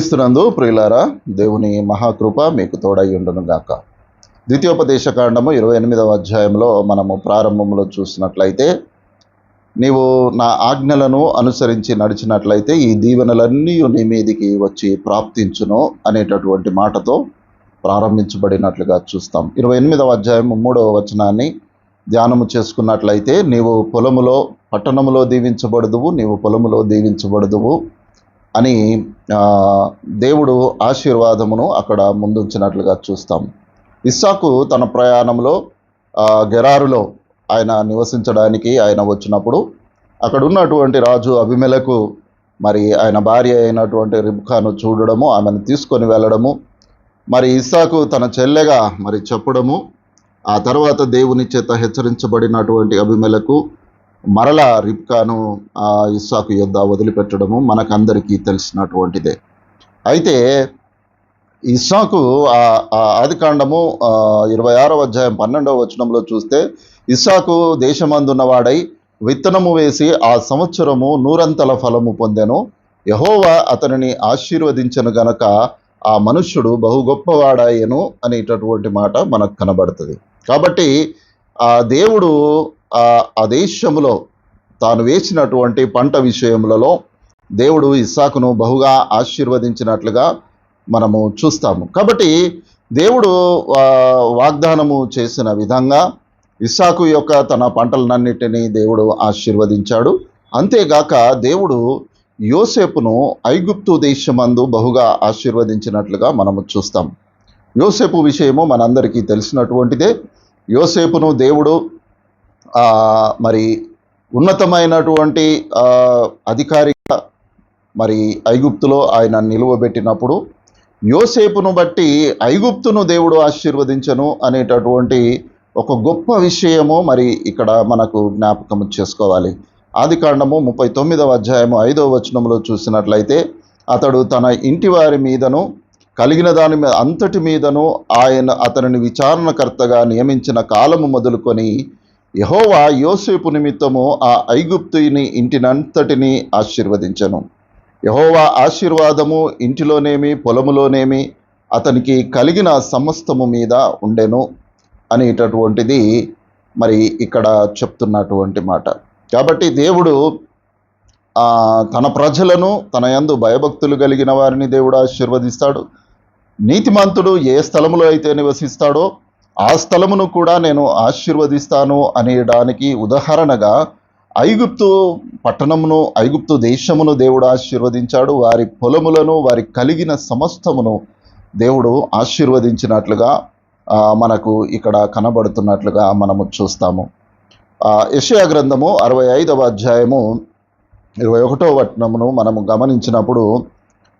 క్రీస్తునందు ప్రియులారా దేవుని మహాకృప మీకు తోడై ఉండును గాక. ద్వితీయోపదేశ కాండము ఇరవై ఎనిమిదవ అధ్యాయంలో మనము ప్రారంభంలో చూసినట్లయితే నీవు నా ఆజ్ఞలను అనుసరించి నడిచినట్లయితే ఈ దీవెనలన్నీ నీ మీదికి వచ్చి ప్రాప్తించును అనేటటువంటి మాటతో ప్రారంభించబడినట్లుగా చూస్తాం. ఇరవై ఎనిమిదవ అధ్యాయం మూడవ వచనాన్ని ధ్యానము చేసుకున్నట్లయితే నీవు పొలములో పట్టణములో దీవించబడదువు నీవు పొలములో దీవించబడదువు. అని దేవుడు ఆశీర్వాదమును అక్కడ ముందుంచినట్లుగా చూస్తాం. ఇస్సాకు తన ప్రయాణంలో గెరారులో ఆయన నివసించడానికి ఆయన వచ్చినప్పుడు అక్కడ ఉన్నటువంటి రాజు అభిమెలకు మరి ఆయన భార్య అయినటువంటి రిబ్ఖాను చూడడము ఆమెను తీసుకొని వెళ్ళడము మరి ఇస్సాకు తన చెల్లెగా మరి చెప్పడము ఆ తర్వాత దేవుని చేత హెచ్చరించబడినటువంటి అభిమెలకు మరల రిబ్కాను ఆ ఇస్సాకు యొద్ద వదిలిపెట్టడము మనకందరికీ తెలిసినటువంటిదే. అయితే ఇస్సాకు ఆ ఆదికాండము ఇరవై ఆరవ అధ్యాయం పన్నెండవ వచనంలో చూస్తే ఇస్సాకు దేశమందున్నవాడై విత్తనము వేసి ఆ సంవత్సరము నూరంతల ఫలము పొందెను. యహోవా అతనిని ఆశీర్వదించను గనక ఆ మనుష్యుడు బహు గొప్పవాడాయను అనేటటువంటి మాట మనకు కనబడుతుంది. కాబట్టి ఆ దేవుడు ఆ దేశంలో దేశములో తాను వేసినటువంటి పంట విషయములలో దేవుడు ఇస్సాకును బహుగా ఆశీర్వదించినట్లుగా మనము చూస్తాము. కాబట్టి దేవుడు వాగ్దానము చేసిన విధంగా ఇస్సాకు యొక్క తన పంటలన్నిటినీ దేవుడు ఆశీర్వదించాడు. అంతేగాక దేవుడు యోసేపును ఐగుప్తు దేశమందు బహుగా ఆశీర్వదించినట్లుగా మనము చూస్తాం. యోసేపు విషయము మనందరికీ తెలిసినటువంటిదే. యోసేపును దేవుడు మరి ఉన్నతమైనటువంటి అధికారిక అధికారిగా మరి ఐగుప్తులో ఆయన నిలువబెట్టినప్పుడు యోసేపును బట్టి ఐగుప్తును దేవుడు ఆశీర్వదించను అనేటటువంటి ఒక గొప్ప విషయము మరి ఇక్కడ మనకు జ్ఞాపకం చేసుకోవాలి. ఆది కాండము ముప్పై తొమ్మిదవ అధ్యాయము ఐదవ వచనంలో చూసినట్లయితే అతడు తన ఇంటి వారి మీదను కలిగిన దాని మీద అంతటి మీదను ఆయన అతనిని విచారణకర్తగా నియమించిన కాలము మొదలుకొని యహోవా యోసేపు నిమిత్తము ఆ ఐగుప్తుని ఇంటినంతటిని ఆశీర్వదించను. యహోవా ఆశీర్వాదము ఇంటిలోనేమి పొలములోనేమి అతనికి కలిగిన సమస్తము మీద ఉండెను అనేటటువంటిది మరి ఇక్కడ చెప్తున్నటువంటి మాట. కాబట్టి దేవుడు తన ప్రజలను తన యందు భయభక్తులు కలిగిన వారిని దేవుడు ఆశీర్వదిస్తాడు. నీతిమంతుడు ఏ స్థలములో అయితే నివసిస్తాడో ఆ స్థలమును కూడా నేను ఆశీర్వదిస్తాను అనేయడానికి ఉదాహరణగా ఐగుప్తు పట్టణమును ఐగుప్తు దేశమును దేవుడు ఆశీర్వదించాడు. వారి పొలములను వారి కలిగిన సమస్తమును దేవుడు ఆశీర్వదించినట్లుగా మనకు ఇక్కడ కనబడుతున్నట్లుగా మనము చూస్తాము. యషయా గ్రంథము అరవై ఐదవ అధ్యాయము ఇరవై ఒకటో వచనమును మనము గమనించినప్పుడు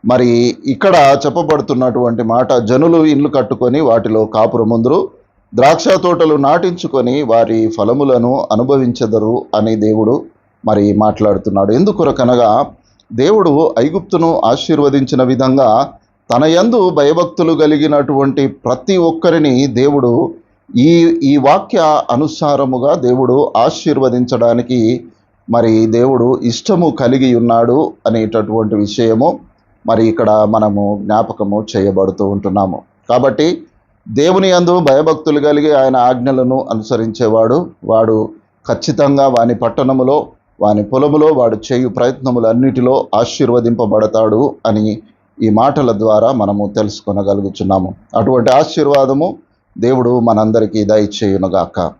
మరి ఇక్కడ చెప్పబడుతున్నటువంటి మాట జనులు ఇండ్లు కట్టుకొని వాటిలో కాపురముందురు ద్రాక్ష తోటలు నాటించుకొని వారి ఫలములను అనుభవించదరు అని దేవుడు మరి మాట్లాడుతున్నాడు. ఎందుకొరకనగా దేవుడు ఐగుప్తును ఆశీర్వదించిన విధంగా తన యందు భయభక్తులు కలిగినటువంటి ప్రతి ఒక్కరిని దేవుడు ఈ ఈ వాక్య అనుసారముగా దేవుడు ఆశీర్వదించడానికి మరి దేవుడు ఇష్టము కలిగి ఉన్నాడు అనేటటువంటి విషయము మరి ఇక్కడ మనము జ్ఞాపకము చేయబడుతూ ఉంటున్నాము. కాబట్టి దేవుని యందు భయభక్తులు కలిగి ఆయన ఆజ్ఞలను అనుసరించేవాడు. వాడు ఖచ్చితంగా వాని పట్టణములో వాని పొలములో వాడు చేయు ప్రయత్నములన్నిటిలో ఆశీర్వదింపబడతాడు అని ఈ మాటల ద్వారా మనము తెలుసుకొనగలుగుతున్నాము అటువంటి ఆశీర్వాదము దేవుడు మనందరికీ దయచేయునుగాక.